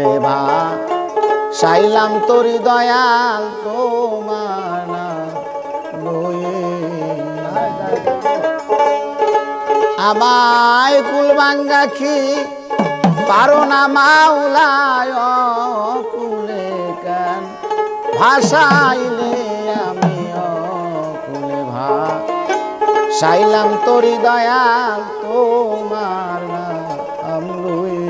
থাকলে বা সাইলাম তরি দয়াল তোমার আমায় কুল বাঙ্গাখি পারো না মাওলায় কুলে কান? ভাষাইলে আমি কুলে ভা, সাইলাম তরি দয়াল তোমার না আমরুই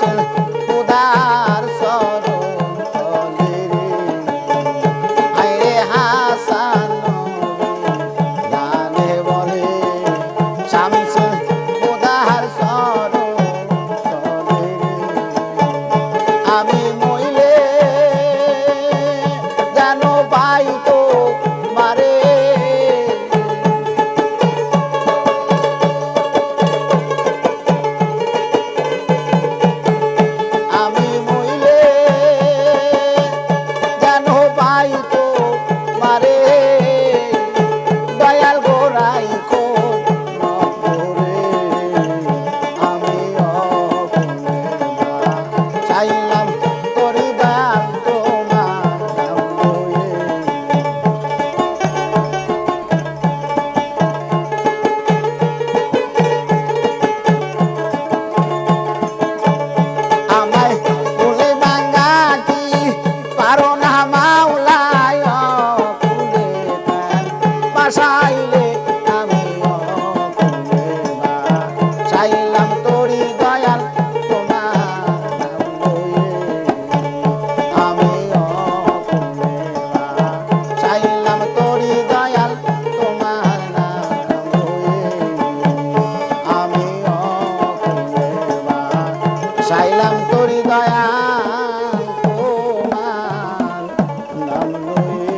González.